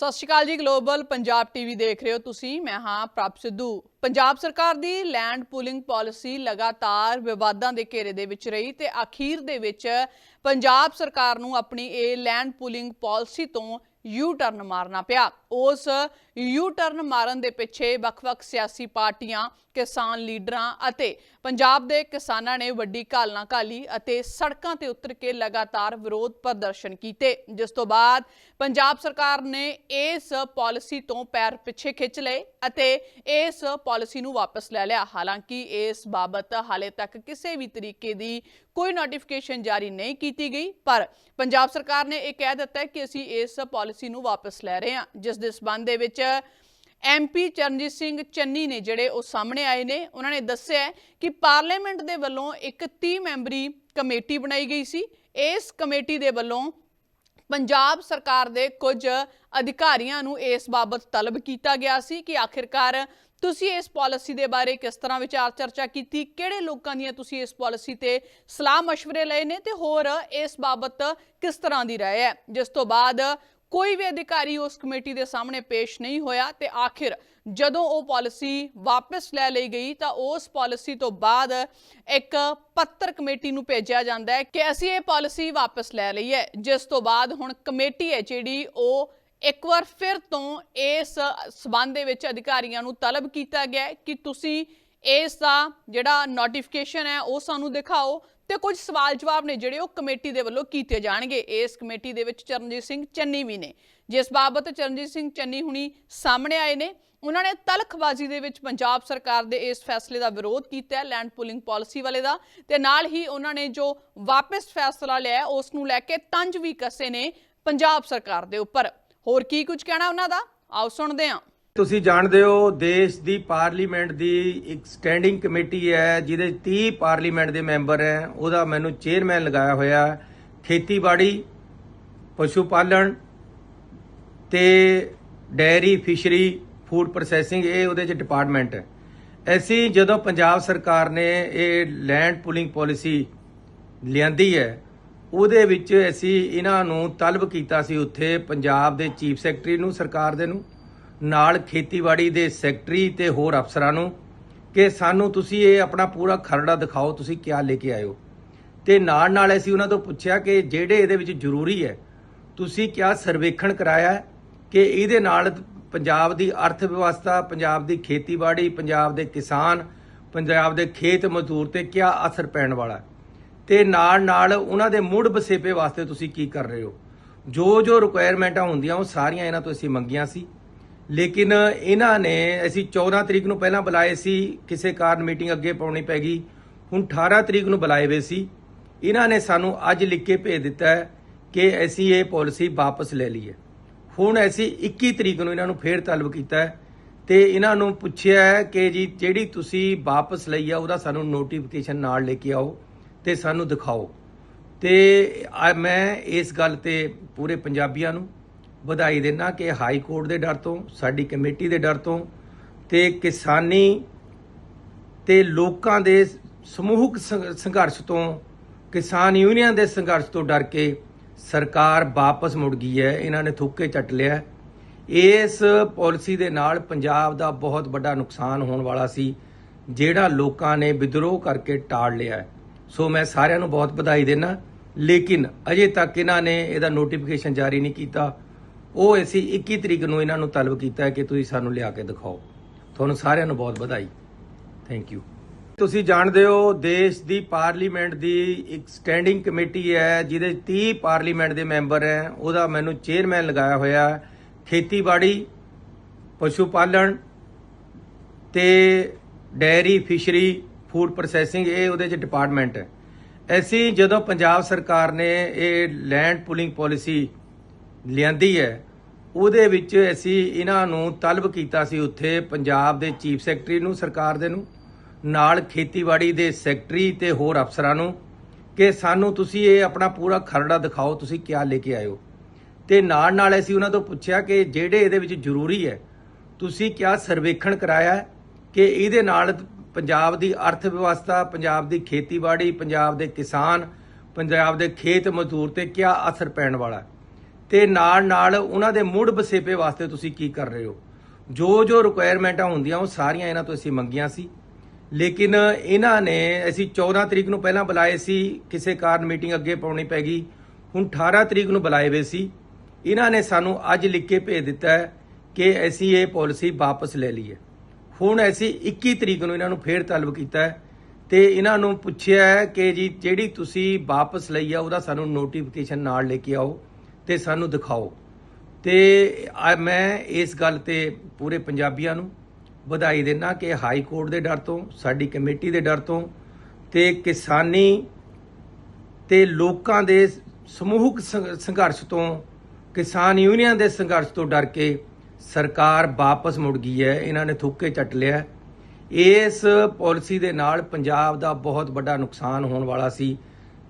ਸਤਿ ਸ਼੍ਰੀ ਅਕਾਲ ਜੀ, global Punjab TV ਦੇਖ ਰਹੇ ਹੋ ਤੁਸੀਂ। ਮੈਂ ਹਾਂ ਪ੍ਰਭ ਸਿੱਧੂ। ਪੰਜਾਬ ਸਰਕਾਰ ਦੀ ਲੈਂਡ ਪੂਲਿੰਗ ਪਾਲਿਸੀ ਲਗਾਤਾਰ ਵਿਵਾਦਾਂ ਦੇ ਘੇਰੇ ਦੇ ਵਿੱਚ ਰਹੀ ਤੇ ਅਖੀਰ ਦੇ ਵਿੱਚ ਪੰਜਾਬ ਸਰਕਾਰ ਨੂੰ ਆਪਣੀ ਇਹ ਲੈਂਡ ਪੂਲਿੰਗ ਪਾਲਿਸੀ ਤੋਂ ਯੂ ਟਰਨ ਮਾਰਨਾ ਪਿਆ। ਉਸ ਯੂ ਟਰਨ ਮਾਰਨ ਦੇ ਪਿੱਛੇ ਵੱਖ-ਵੱਖ ਸਿਆਸੀ ਪਾਰਟੀਆਂ, ਕਿਸਾਨ ਲੀਡਰਾਂ ਅਤੇ ਪੰਜਾਬ ਦੇ ਕਿਸਾਨਾਂ ਨੇ ਵੱਡੀ ਘਾਲਣਾ ਘਾਲੀ ਅਤੇ ਸੜਕਾਂ ਤੇ ਉਤਰ ਕੇ ਲਗਾਤਾਰ ਵਿਰੋਧ ਪ੍ਰਦਰਸ਼ਨ ਕੀਤੇ, ਜਿਸ ਤੋਂ ਬਾਅਦ ਪੰਜਾਬ ਸਰਕਾਰ ਨੇ ਇਸ ਪਾਲਿਸੀ ਤੋਂ ਪੈਰ ਪਿੱਛੇ ਖਿੱਚ ਲਏ ਅਤੇ ਇਸ ਪਾਲਿਸੀ ਨੂੰ ਵਾਪਸ ਲੈ ਲਿਆ। ਹਾਲਾਂਕਿ ਇਸ ਬਾਬਤ ਹਾਲੇ ਤੱਕ ਕਿਸੇ ਵੀ ਤਰੀਕੇ ਦੀ ਕੋਈ ਨੋਟੀਫਿਕੇਸ਼ਨ ਜਾਰੀ ਨਹੀਂ ਕੀਤੀ ਗਈ, ਪਰ ਪੰਜਾਬ ਸਰਕਾਰ ਨੇ ਇਹ ਕਹਿ ਦਿੱਤਾ ਕਿ ਅਸੀਂ ਇਸ ਪਾਲਿਸੀ ਨੂੰ ਵਾਪਸ ਲੈ ਰਹੇ ਹਾਂ, ਜਿਸ ਦੇ ਸਬੰਧ ਦੇ ਵਿੱਚ ਐਮਪੀ ਚਰਨਜੀਤ ਸਿੰਘ ਚੰਨੀ ਨੇ ਜਿਹੜੇ ਉਹ ਸਾਹਮਣੇ ਆਏ ਨੇ, ਉਹਨਾਂ ਨੇ ਦੱਸਿਆ ਕਿ ਪਾਰਲੀਮੈਂਟ ਦੇ ਵੱਲੋਂ ਇੱਕ 30 ਮੈਂਬਰੀ ਕਮੇਟੀ ਬਣਾਈ ਗਈ ਸੀ। ਇਸ ਕਮੇਟੀ ਦੇ ਵੱਲੋਂ ਪੰਜਾਬ ਸਰਕਾਰ ਦੇ ਕੁਝ ਅਧਿਕਾਰੀਆਂ ਨੂੰ ਇਸ ਬਾਬਤ ਤਲਬ ਕੀਤਾ ਗਿਆ ਸੀ ਕਿ ਆਖਿਰਕਾਰ ਤੁਸੀਂ ਇਸ ਪਾਲਿਸੀ ਦੇ ਬਾਰੇ ਕਿਸ ਤਰ੍ਹਾਂ ਵਿਚਾਰ ਚਰਚਾ ਕੀਤੀ, ਕਿਹੜੇ ਲੋਕਾਂ ਦੀਆਂ ਤੁਸੀਂ ਇਸ ਪਾਲਿਸੀ ਤੇ ਸਲਾਹ مشਵਰੇ ਲਏ ਨੇ ਤੇ ਹੋਰ ਇਸ ਬਾਬਤ ਕਿਸ ਤਰ੍ਹਾਂ ਦੀ ਰਾਏ ਹੈ? ਜਿਸ ਤੋਂ ਬਾਅਦ ਕੋਈ ਵੀ ਅਧਿਕਾਰੀ ਉਸ ਕਮੇਟੀ ਦੇ ਸਾਹਮਣੇ ਪੇਸ਼ ਨਹੀਂ ਹੋਇਆ ਤੇ ਆਖਿਰ ਜਦੋਂ ਉਹ ਪਾਲਿਸੀ ਵਾਪਸ ਲੈ ਲਈ ਗਈ ਤਾਂ ਉਸ ਪਾਲਿਸੀ ਤੋਂ ਬਾਅਦ ਇੱਕ ਪੱਤਰ ਕਮੇਟੀ ਨੂੰ ਭੇਜਿਆ ਜਾਂਦਾ ਹੈ ਕਿ ਅਸੀਂ ਇਹ ਪਾਲਿਸੀ ਵਾਪਸ ਲੈ ਲਈ ਹੈ, ਜਿਸ ਤੋਂ ਬਾਅਦ ਹੁਣ ਕਮੇਟੀ ਹੈ ਜਿਹੜੀ ਉਹ ਇੱਕ ਵਾਰ ਫਿਰ ਤੋਂ ਇਸ ਸਬੰਧ ਦੇ ਵਿੱਚ ਅਧਿਕਾਰੀਆਂ ਨੂੰ ਤਲਬ ਕੀਤਾ ਗਿਆ ਕਿ ਤੁਸੀਂ ਇਸ ਦਾ ਜਿਹੜਾ ਨੋਟੀਫਿਕੇਸ਼ਨ ਹੈ, ਉਹ ਸਾਨੂੰ ਦਿਖਾਓ ਤੇ ਕੁਝ ਸਵਾਲ ਜਵਾਬ ਨੇ ਜਿਹੜੇ ਉਹ ਕਮੇਟੀ ਦੇ ਵੱਲੋਂ ਕੀਤੇ ਜਾਣਗੇ। ਇਸ ਕਮੇਟੀ ਦੇ ਵਿੱਚ ਚਰਨਜੀਤ ਸਿੰਘ ਚੰਨੀ ਵੀ ਨੇ। ਜਿਸ ਬਾਬਤ ਚਰਨਜੀਤ ਸਿੰਘ ਚੰਨੀ ਹੁਣੀ ਸਾਹਮਣੇ ਆਏ ਨੇ, ਉਹਨਾਂ ਨੇ ਤਲਖਬਾਜ਼ੀ ਦੇ ਵਿੱਚ ਪੰਜਾਬ ਸਰਕਾਰ ਦੇ ਇਸ ਫੈਸਲੇ ਦਾ ਵਿਰੋਧ ਕੀਤਾ ਹੈ ਲੈਂਡ ਪੂਲਿੰਗ ਪਾਲਿਸੀ ਵਾਲੇ ਦਾ। ਤੇ ਨਾਲ ਹੀ ਉਹਨਾਂ ਨੇ ਜੋ ਵਾਪਸ ਫੈਸਲਾ ਲਿਆ ਉਸ ਨੂੰ ਲੈ ਕੇ ਤੰਜ ਵੀ ਕੱਸੇ ਨੇ ਪੰਜਾਬ ਸਰਕਾਰ ਦੇ ਉੱਪਰ। ਹੋਰ ਕੀ ਕੁਝ ਕਹਿਣਾ ਉਹਨਾਂ ਦਾ? ਆਓ ਸੁਣਦੇ ਹਾਂ। ਤੁਸੀਂ ਜਾਣਦੇ ਹੋ, ਦੇਸ਼ ਦੀ ਪਾਰਲੀਮੈਂਟ ਦੀ ਇੱਕ ਸਟੈਂਡਿੰਗ ਕਮੇਟੀ ਹੈ, ਜਿਹਦੇ 30 ਪਾਰਲੀਮੈਂਟ ਦੇ ਮੈਂਬਰ ਹੈ। ਉਹਦਾ ਮੈਨੂੰ ਚੇਅਰਮੈਨ ਲਗਾਇਆ ਹੋਇਆ ਖੇਤੀਬਾੜੀ ਪਸ਼ੂ ਪਾਲਣ ਤੇ ਡੈਰੀ, ਫਿਸ਼ਰੀ, ਫੂਡ ਪ੍ਰੋਸੈਸਿੰਗ, ਇਹ ਉਹਦੇ ਚ ਡਿਪਾਰਟਮੈਂਟ ਹੈ। ਅਸੀਂ ਜਦੋਂ ਪੰਜਾਬ ਸਰਕਾਰ ਨੇ ਇਹ ਲੈਂਡ ਪੂਲਿੰਗ ਪਾਲਿਸੀ ਲਿਆਂਦੀ ਹੈ, ਉਹਦੇ ਵਿੱਚ ਅਸੀਂ ਇਹਨਾਂ ਨੂੰ ਤਲਬ ਕੀਤਾ ਸੀ ਉੱਥੇ ਪੰਜਾਬ ਦੇ ਚੀਫ ਸੈਕਟਰੀ ਨੂੰ, ਸਰਕਾਰ ਦੇ ਨੂੰ। ਨਾਲ ਖੇਤੀਬਾੜੀ ਦੇ ਸੈਕਟਰੀ ਤੇ ਹੋਰ ਅਫਸਰਾਂ ਨੂੰ ਕਿ ਸਾਨੂੰ ਤੁਸੀਂ ਇਹ ਆਪਣਾ ਪੂਰਾ ਖਰੜਾ ਦਿਖਾਓ, ਤੁਸੀਂ ਕਿਆ ਲੈ ਕੇ ਆਇਓ ਤੇ ਨਾਲ ਨਾਲ ਅਸੀਂ ਉਹਨਾਂ ਤੋਂ ਪੁੱਛਿਆ ਕਿ ਜਿਹੜੇ ਇਹਦੇ ਵਿੱਚ ਜ਼ਰੂਰੀ ਹੈ, ਤੁਸੀਂ ਕਿਆ ਸਰਵੇਖਣ ਕਰਾਇਆ ਕਿ ਇਹਦੇ ਨਾਲ ਪੰਜਾਬ ਦੀ ਅਰਥ ਵਿਵਸਥਾ ਪੰਜਾਬ ਦੀ ਖੇਤੀਬਾੜੀ, ਪੰਜਾਬ ਦੇ ਕਿਸਾਨ, ਪੰਜਾਬ ਦੇ ਖੇਤ ਮਜ਼ਦੂਰ ਤੇ ਕਿਆ ਅਸਰ ਪੈਣ ਵਾਲਾ ਹੈ। ਤੇ ਨਾਲ ਨਾਲ ਉਹਨਾਂ ਦੇ ਮੁੜ ਬਸੇਪੇ ਵਾਸਤੇ ਤੁਸੀਂ ਕੀ ਕਰ ਰਹੇ ਹੋ? ਜੋ ਜੋ ਰਿਕੁਆਇਰਮੈਂਟਾਂ ਹੁੰਦੀਆਂ, ਉਹ ਸਾਰੀਆਂ ਇਹਨਾਂ ਤੋਂ ਅਸੀਂ ਮੰਗੀਆਂ ਸੀ। ਲੇਕਿਨ ਇਹਨਾਂ ਨੇ, ਅਸੀਂ 14 ਤਰੀਕ ਨੂੰ ਪਹਿਲਾਂ ਬੁਲਾਏ ਸੀ, ਕਿਸੇ ਕਾਰਨ ਮੀਟਿੰਗ ਅੱਗੇ ਪਾਉਣੀ ਪੈ ਗਈ। ਹੁਣ 18 ਤਰੀਕ ਨੂੰ ਬੁਲਾਏ ਹੋਏ ਸੀ। ਇਹਨਾਂ ਨੇ ਸਾਨੂੰ ਅੱਜ ਲਿਖ ਕੇ ਭੇਜ ਦਿੱਤਾ ਹੈ ਕਿ ਅਸੀਂ ਇਹ ਪਾਲਿਸੀ ਵਾਪਸ ਲੈ ਲਈ ਹੈ ਹੁਣ ਅਸੀਂ 21 ਤਰੀਕ ਨੂੰ ਇਹਨਾਂ ਨੂੰ ਫੇਰ ਤਲਬ ਕੀਤਾ ਹੈ ਤੇ ਇਹਨਾਂ ਨੂੰ ਪੁੱਛਿਆ ਹੈ ਕਿ ਜੀ, ਜਿਹੜੀ ਤੁਸੀਂ ਵਾਪਸ ਲਈ ਆ, ਉਹਦਾ ਸਾਨੂੰ ਨੋਟੀਫਿਕੇਸ਼ਨ ਨਾਲ ਲੈ ਕੇ ਆਓ ਤੇ ਸਾਨੂੰ ਦਿਖਾਓ। ਤੇ ਮੈਂ ਇਸ ਗੱਲ ਤੇ ਪੂਰੇ ਪੰਜਾਬੀਆਂ ਨੂੰ ਵਧਾਈ ਦੇਣਾ ਕਿ ਹਾਈ ਕੋਰਟ ਦੇ ਡਰ ਤੋਂ, ਸਾਡੀ ਕਮੇਟੀ ਦੇ ਡਰ ਤੋਂ ਤੇ ਕਿਸਾਨੀ ਤੇ ਲੋਕਾਂ ਦੇ ਸਮੂਹਕ ਸੰਘ- ਸੰਘਰਸ਼ ਤੋਂ, ਕਿਸਾਨ ਯੂਨੀਅਨ ਦੇ ਸੰਘਰਸ਼ ਤੋਂ ਡਰ ਕੇ ਸਰਕਾਰ ਵਾਪਸ ਮੁੜ ਗਈ ਹੈ, ਇਹਨਾਂ ਨੇ ਥੁੱਕੇ ਚੱਟ ਲਿਆ ਇਸ ਪਾਲਿਸੀ ਦੇ ਨਾਲ ਪੰਜਾਬ ਦਾ ਬਹੁਤ ਵੱਡਾ ਨੁਕਸਾਨ ਹੋਣ ਵਾਲਾ ਸੀ, ਜਿਹੜਾ ਲੋਕਾਂ ਨੇ ਵਿਦਰੋਹ ਕਰਕੇ ਟਾਲ ਲਿਆ ਸੋ ਮੈਂ ਸਾਰਿਆਂ ਨੂੰ ਬਹੁਤ ਵਧਾਈ ਦੇਣਾ ਲੇਕਿਨ ਅਜੇ ਤੱਕ ਇਹਨਾਂ ਨੇ ਇਹਦਾ ਨੋਟੀਫਿਕੇਸ਼ਨ ਜਾਰੀ ਨਹੀਂ ਕੀਤਾ। ਉਹ ਅਸੀਂ 21 ਤਰੀਕ ਨੂੰ ਇਹਨਾਂ ਨੂੰ ਤਲਬ ਕੀਤਾ ਹੈ ਕਿ ਤੁਸੀਂ ਸਾਨੂੰ ਲਿਆ ਕੇ ਦਿਖਾਓ। ਤੁਹਾਨੂੰ ਸਾਰਿਆਂ ਨੂੰ ਬਹੁਤ ਵਧਾਈ। ਥੈਂਕ ਯੂ ਤੁਸੀਂ ਜਾਣਦੇ ਹੋ, ਦੇਸ਼ ਦੀ ਪਾਰਲੀਮੈਂਟ ਦੀ ਇੱਕ ਸਟੈਂਡਿੰਗ ਕਮੇਟੀ ਹੈ, ਜਿਹਦੇ 30 ਪਾਰਲੀਮੈਂਟ ਦੇ ਮੈਂਬਰ ਹੈ। ਉਹਦਾ ਮੈਨੂੰ ਚੇਅਰਮੈਨ ਲਗਾਇਆ ਹੋਇਆ ਖੇਤੀਬਾੜੀ ਪਸ਼ੂ ਪਾਲਣ ਤੇ ਡੈਰੀ, ਫਿਸ਼ਰੀ, ਫੂਡ ਪ੍ਰੋਸੈਸਿੰਗ, ਇਹ ਉਹਦੇ ਚ ਡਿਪਾਰਟਮੈਂਟ ਹੈ। ਅਸੀਂ ਜਦੋਂ ਪੰਜਾਬ ਸਰਕਾਰ ਨੇ ਇਹ ਲੈਂਡ ਪੂਲਿੰਗ ਪਾਲਿਸੀ ਲਿਆਂਦੀ ਹੈ। ਉਹਦੇ ਵਿੱਚ ਅਸੀਂ ਇਹਨਾਂ ਨੂੰ ਤਲਬ ਕੀਤਾ ਸੀ ਉੱਥੇ ਪੰਜਾਬ ਦੇ ਚੀਫ ਸੈਕਟਰੀ ਨੂੰ, ਸਰਕਾਰ ਦੇ ਨੂੰ, ਨਾਲ ਖੇਤੀਬਾੜੀ ਦੇ ਸੈਕਟਰੀ ਤੇ ਹੋਰ ਅਫਸਰਾਂ ਨੂੰ ਕਿ ਸਾਨੂੰ ਤੁਸੀਂ ਇਹ ਆਪਣਾ ਪੂਰਾ ਖਰੜਾ ਦਿਖਾਓ, ਤੁਸੀਂ ਕਿਆ ਲੈ ਕੇ ਆਇਓ। ਤੇ ਨਾਲ ਨਾਲ ਅਸੀਂ ਉਹਨਾਂ ਤੋਂ ਪੁੱਛਿਆ ਕਿ ਜਿਹੜੇ ਇਹਦੇ ਵਿੱਚ ਜ਼ਰੂਰੀ ਹੈ, ਤੁਸੀਂ ਕਿਆ ਸਰਵੇਖਣ ਕਰਾਇਆ ਕਿ ਇਹਦੇ ਨਾਲ ਪੰਜਾਬ ਦੀ ਅਰਥ ਵਿਵਸਥਾ ਪੰਜਾਬ ਦੀ ਖੇਤੀਬਾੜੀ, ਪੰਜਾਬ ਦੇ ਕਿਸਾਨ, ਪੰਜਾਬ ਦੇ ਖੇਤ ਮਜ਼ਦੂਰ ਤੇ ਕਿਆ ਅਸਰ ਪੈਣ ਵਾਲਾ ਹੈ। ਤੇ ਨਾਲ ਨਾਲ ਉਹਨਾਂ ਦੇ ਮੁੜ ਵਸੇਪੇ ਵਾਸਤੇ ਤੁਸੀਂ ਕੀ ਕਰ ਰਹੇ ਹੋ? ਜੋ ਜੋ ਰਿਕੁਆਇਰਮੈਂਟਾਂ ਹੁੰਦੀਆਂ, ਉਹ ਸਾਰੀਆਂ ਇਹਨਾਂ ਤੋਂ ਅਸੀਂ ਮੰਗੀਆਂ ਸੀ। ਲੇਕਿਨ ਇਹਨਾਂ ਨੇ ਅਸੀਂ 14 ਤਰੀਕ ਨੂੰ ਪਹਿਲਾਂ ਬੁਲਾਏ ਸੀ, ਕਿਸੇ ਕਾਰਨ ਮੀਟਿੰਗ ਅੱਗੇ ਪਾਉਣੀ ਪੈ ਗਈ। ਹੁਣ 18 ਤਰੀਕ ਨੂੰ ਬੁਲਾਏ ਹੋਏ ਸੀ। ਇਹਨਾਂ ਨੇ ਸਾਨੂੰ ਅੱਜ ਲਿਖ ਕੇ ਭੇਜ ਦਿੱਤਾ ਹੈ ਕਿ ਅਸੀਂ ਇਹ ਪਾਲਿਸੀ ਵਾਪਸ ਲੈ ਲਈ ਹੈ ਹੁਣ ਅਸੀਂ 21 ਤਰੀਕ ਨੂੰ ਇਹਨਾਂ ਨੂੰ ਫੇਰ ਤਲਬ ਕੀਤਾ ਹੈ ਤੇ ਇਹਨਾਂ ਨੂੰ ਪੁੱਛਿਆ ਕਿ ਜੀ ਜਿਹੜੀ ਤੁਸੀਂ ਵਾਪਸ ਲਈ ਆ, ਉਹਦਾ ਸਾਨੂੰ ਨੋਟੀਫਿਕੇਸ਼ਨ ਨਾਲ ਲੈ ਕੇ ਆਓ। ਤੇ ਸਾਨੂੰ ਦਿਖਾਓ। ਤੇ ਮੈਂ ਇਸ ਗੱਲ ਤੇ ਪੂਰੇ ਪੰਜਾਬੀਆਂ ਨੂੰ ਵਧਾਈ ਦੇਣਾ ਕਿ ਹਾਈ ਕੋਰਟ ਦੇ ਡਰ ਤੋਂ, ਸਾਡੀ ਕਮੇਟੀ ਦੇ ਡਰ ਤੋਂ ਤੇ ਕਿਸਾਨੀ ਤੇ ਲੋਕਾਂ ਦੇ ਸਮੂਹਕ ਸੰਘ- ਸੰਘਰਸ਼ ਤੋਂ, ਕਿਸਾਨ ਯੂਨੀਅਨ ਦੇ ਸੰਘਰਸ਼ ਤੋਂ ਡਰ ਕੇ ਸਰਕਾਰ ਵਾਪਸ ਮੁੜ ਗਈ ਹੈ। ਇਹਨਾਂ ਨੇ ਥੁੱਕੇ ਚੱਟ ਲਿਆ। ਇਸ ਪਾਲਿਸੀ ਦੇ ਨਾਲ ਪੰਜਾਬ ਦਾ ਬਹੁਤ ਵੱਡਾ ਨੁਕਸਾਨ ਹੋਣ ਵਾਲਾ ਸੀ,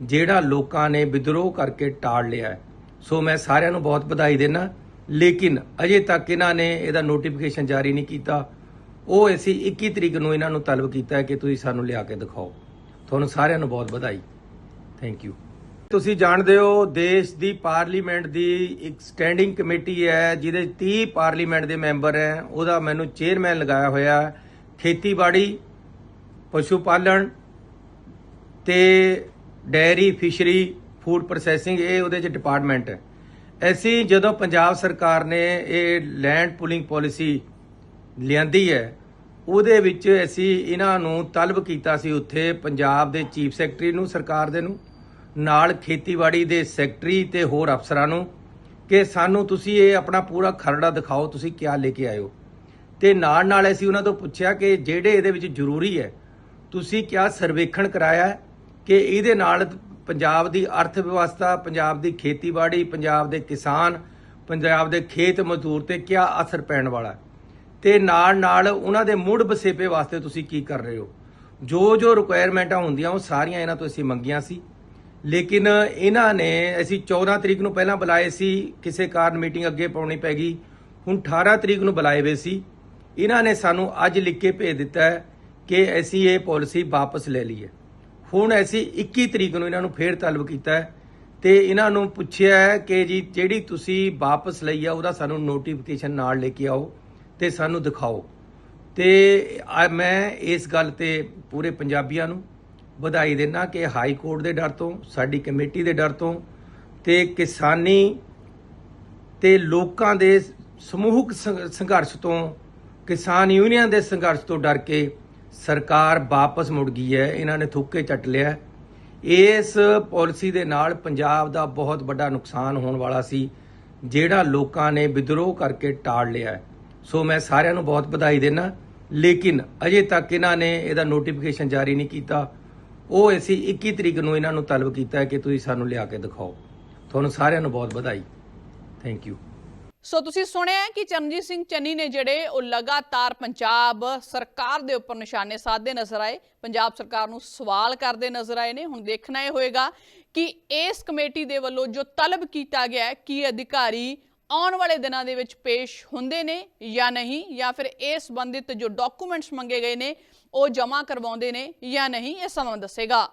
ਜਿਹੜਾ ਲੋਕਾਂ ਨੇ ਵਿਦਰੋਹ ਕਰਕੇ ਟਾਲ ਲਿਆ ਸੋ ਮੈਂ ਸਾਰਿਆਂ ਨੂੰ ਬਹੁਤ ਵਧਾਈ ਦੇਣਾ ਲੇਕਿਨ ਅਜੇ ਤੱਕ ਇਹਨਾਂ ਨੇ ਇਹਦਾ ਨੋਟੀਫਿਕੇਸ਼ਨ ਜਾਰੀ ਨਹੀਂ ਕੀਤਾ। ਉਹ ਅਸੀਂ 21 ਤਰੀਕ ਨੂੰ ਇਹਨਾਂ ਨੂੰ ਤਲਬ ਕੀਤਾ ਹੈ ਕਿ ਤੁਸੀਂ ਸਾਨੂੰ ਲਿਆ ਕੇ ਦਿਖਾਓ। ਤੁਹਾਨੂੰ ਸਾਰਿਆਂ ਨੂੰ ਬਹੁਤ ਵਧਾਈ। ਥੈਂਕ ਯੂ ਤੁਸੀਂ ਜਾਣਦੇ ਹੋ, ਦੇਸ਼ ਦੀ ਪਾਰਲੀਮੈਂਟ ਦੀ ਇੱਕ ਸਟੈਂਡਿੰਗ ਕਮੇਟੀ ਹੈ, ਜਿਹਦੇ 30 ਪਾਰਲੀਮੈਂਟ ਦੇ ਮੈਂਬਰ ਹੈ। ਉਹਦਾ ਮੈਨੂੰ ਚੇਅਰਮੈਨ ਲਗਾਇਆ ਹੋਇਆ ਖੇਤੀਬਾੜੀ, ਪਸ਼ੂ ਪਾਲਣ ਤੇ ਡੈਰੀ, ਫਿਸ਼ਰੀ ਫੂਡ ਪ੍ਰੋਸੈਸਿੰਗ ਇਹ ਉਹਦੇ ਚ ਡਿਪਾਰਟਮੈਂਟ ਹੈ। ਅਸੀਂ ਜਦੋਂ ਪੰਜਾਬ ਸਰਕਾਰ ਨੇ ਇਹ ਲੈਂਡ ਪੁਲਿੰਗ ਪਾਲਿਸੀ ਲਿਆਂਦੀ ਹੈ, ਉਹਦੇ ਵਿੱਚ ਅਸੀਂ ਇਹਨਾਂ ਨੂੰ ਤਲਬ ਕੀਤਾ ਸੀ ਉੱਥੇ ਪੰਜਾਬ ਦੇ ਚੀਫ ਸੈਕਟਰੀ ਨੂੰ, ਸਰਕਾਰ ਦੇ ਨੂੰ, ਨਾਲ ਖੇਤੀਬਾੜੀ ਦੇ ਸੈਕਟਰੀ ਤੇ ਹੋਰ ਅਫਸਰਾਂ ਨੂੰ ਕਿ ਸਾਨੂੰ ਤੁਸੀਂ ਇਹ ਆਪਣਾ ਪੂਰਾ ਖਰੜਾ ਦਿਖਾਓ, ਤੁਸੀਂ ਕੀ ਲੈ ਕੇ ਆਇਓ ਤੇ ਨਾਲ ਨਾਲ ਅਸੀਂ ਉਹਨਾਂ ਤੋਂ ਪੁੱਛਿਆ ਕਿ ਜਿਹੜੇ ਇਹਦੇ ਵਿੱਚ ਜ਼ਰੂਰੀ ਹੈ, ਤੁਸੀਂ ਕਿਆ ਸਰਵੇਖਣ ਕਰਾਇਆ ਕਿ ਇਹਦੇ ਨਾਲ ਪੰਜਾਬ ਦੀ ਅਰਥ ਵਿਵਸਥਾ ਪੰਜਾਬ ਦੀ ਖੇਤੀਬਾੜੀ, ਪੰਜਾਬ ਦੇ ਕਿਸਾਨ, ਪੰਜਾਬ ਦੇ ਖੇਤ ਮਜ਼ਦੂਰ ਤੇ ਕਿਆ ਅਸਰ ਪੈਣ ਵਾਲਾ? ਹੈ ਤੇ ਨਾਲ ਨਾਲ ਉਹਨਾਂ ਦੇ ਮੁੜ ਵਸੇਪੇ ਵਾਸਤੇ ਤੁਸੀਂ ਕੀ ਕਰ ਰਹੇ ਹੋ? ਜੋ ਜੋ ਰਿਕੁਆਇਰਮੈਂਟਾਂ ਹੁੰਦੀਆਂ, ਉਹ ਸਾਰੀਆਂ ਇਹਨਾਂ ਤੋਂ ਅਸੀਂ ਮੰਗੀਆਂ ਸੀ। ਲੇਕਿਨ ਇਹਨਾਂ ਨੇ, ਅਸੀਂ 14 ਤਰੀਕ ਨੂੰ ਪਹਿਲਾਂ ਬੁਲਾਏ ਸੀ, ਕਿਸੇ ਕਾਰਨ ਮੀਟਿੰਗ ਅੱਗੇ ਪਾਉਣੀ ਪੈ ਗਈ। ਹੁਣ 18 ਤਰੀਕ ਨੂੰ ਬੁਲਾਏ ਹੋਏ ਸੀ। ਇਹਨਾਂ ਨੇ ਸਾਨੂੰ ਅੱਜ ਲਿਖ ਕੇ ਭੇਜ ਦਿੱਤਾ ਹੈ ਕਿ ਅਸੀਂ ਇਹ ਪਾਲਿਸੀ ਵਾਪਸ ਲੈ ਲਈ ਹੈ ਹੁਣ ਅਸੀਂ 21 ਤਰੀਕ ਨੂੰ ਇਹਨਾਂ ਨੂੰ ਫੇਰ ਤਲਬ ਕੀਤਾ ਹੈ ਤੇ ਇਹਨਾਂ ਨੂੰ ਪੁੱਛਿਆ ਹੈ ਕਿ ਜੀ ਜਿਹੜੀ ਤੁਸੀਂ ਵਾਪਸ ਲਈ ਆ, ਉਹਦਾ ਸਾਨੂੰ ਨੋਟੀਫਿਕੇਸ਼ਨ ਨਾਲ ਲੈ ਕੇ ਆਓ ਤੇ ਸਾਨੂੰ ਦਿਖਾਓ। ਤੇ ਮੈਂ ਇਸ ਗੱਲ ਤੇ ਪੂਰੇ ਪੰਜਾਬੀਆਂ ਨੂੰ ਵਧਾਈ ਦੇਣਾ ਕਿ ਹਾਈ ਕੋਰਟ ਦੇ ਡਰ ਤੋਂ, ਸਾਡੀ ਕਮੇਟੀ ਦੇ ਡਰ ਤੋਂ ਤੇ ਕਿਸਾਨੀ ਤੇ ਲੋਕਾਂ ਦੇ ਸਮੂਹਕ ਸੰਘ- ਸੰਘਰਸ਼ ਤੋਂ, ਕਿਸਾਨ ਯੂਨੀਅਨ ਦੇ ਸੰਘਰਸ਼ ਤੋਂ ਡਰ ਕੇ ਸਰਕਾਰ ਵਾਪਸ ਮੁੜ ਗਈ ਹੈ, ਇਹਨਾਂ ਨੇ ਥੁੱਕੇ ਚੱਟ ਲਿਆ ਇਸ ਪਾਲਿਸੀ ਦੇ ਨਾਲ ਪੰਜਾਬ ਦਾ ਬਹੁਤ ਵੱਡਾ ਨੁਕਸਾਨ ਹੋਣ ਵਾਲਾ ਸੀ, ਜਿਹੜਾ ਲੋਕਾਂ ਨੇ ਵਿਦਰੋਹ ਕਰਕੇ ਟਾਲ ਲਿਆ ਸੋ ਮੈਂ ਸਾਰਿਆਂ ਨੂੰ ਬਹੁਤ ਵਧਾਈ ਦੇਣਾ ਲੇਕਿਨ ਅਜੇ ਤੱਕ ਇਹਨਾਂ ਨੇ ਇਹਦਾ ਨੋਟੀਫਿਕੇਸ਼ਨ ਜਾਰੀ ਨਹੀਂ ਕੀਤਾ। ਉਹ ਅਸੀਂ 21 ਤਰੀਕ ਨੂੰ ਇਹਨਾਂ ਨੂੰ ਤਲਬ ਕੀਤਾ ਕਿ ਤੁਸੀਂ ਸਾਨੂੰ ਲਿਆ ਕੇ ਦਿਖਾਓ। ਤੁਹਾਨੂੰ ਸਾਰਿਆਂ ਨੂੰ ਬਹੁਤ ਵਧਾਈ। ਥੈਂਕ ਯੂ ਸੋ ਤੁਸੀਂ ਸੁਣਿਆ ਕਿ ਚਰਨਜੀਤ ਸਿੰਘ ਚੰਨੀ ਨੇ ਜਿਹੜੇ ਉਹ ਲਗਾਤਾਰ ਪੰਜਾਬ ਸਰਕਾਰ ਦੇ ਉੱਪਰ ਨਿਸ਼ਾਨੇ ਸਾਧਦੇ ਨਜ਼ਰ ਆਏ, ਪੰਜਾਬ ਸਰਕਾਰ ਨੂੰ ਸਵਾਲ ਕਰਦੇ ਨਜ਼ਰ ਆਏ ਨੇ। ਹੁਣ ਦੇਖਣਾ ਇਹ ਹੋਏਗਾ ਕਿ ਇਸ ਕਮੇਟੀ ਦੇ ਵੱਲੋਂ ਜੋ ਤਲਬ ਕੀਤਾ ਗਿਆ ਹੈ, ਕਿ ਅਧਿਕਾਰੀ ਆਉਣ ਵਾਲੇ ਦਿਨਾਂ ਦੇ ਵਿੱਚ ਪੇਸ਼ ਹੁੰਦੇ ਨੇ ਜਾਂ ਨਹੀਂ, ਜਾਂ ਫਿਰ ਇਸ ਸੰਬੰਧਿਤ ਜੋ ਡਾਕੂਮੈਂਟਸ ਮੰਗੇ ਗਏ ਨੇ, ਉਹ ਜਮ੍ਹਾਂ ਕਰਵਾਉਂਦੇ ਨੇ ਜਾਂ ਨਹੀਂ, ਇਹ ਸਮਾਂ ਦੱਸੇਗਾ।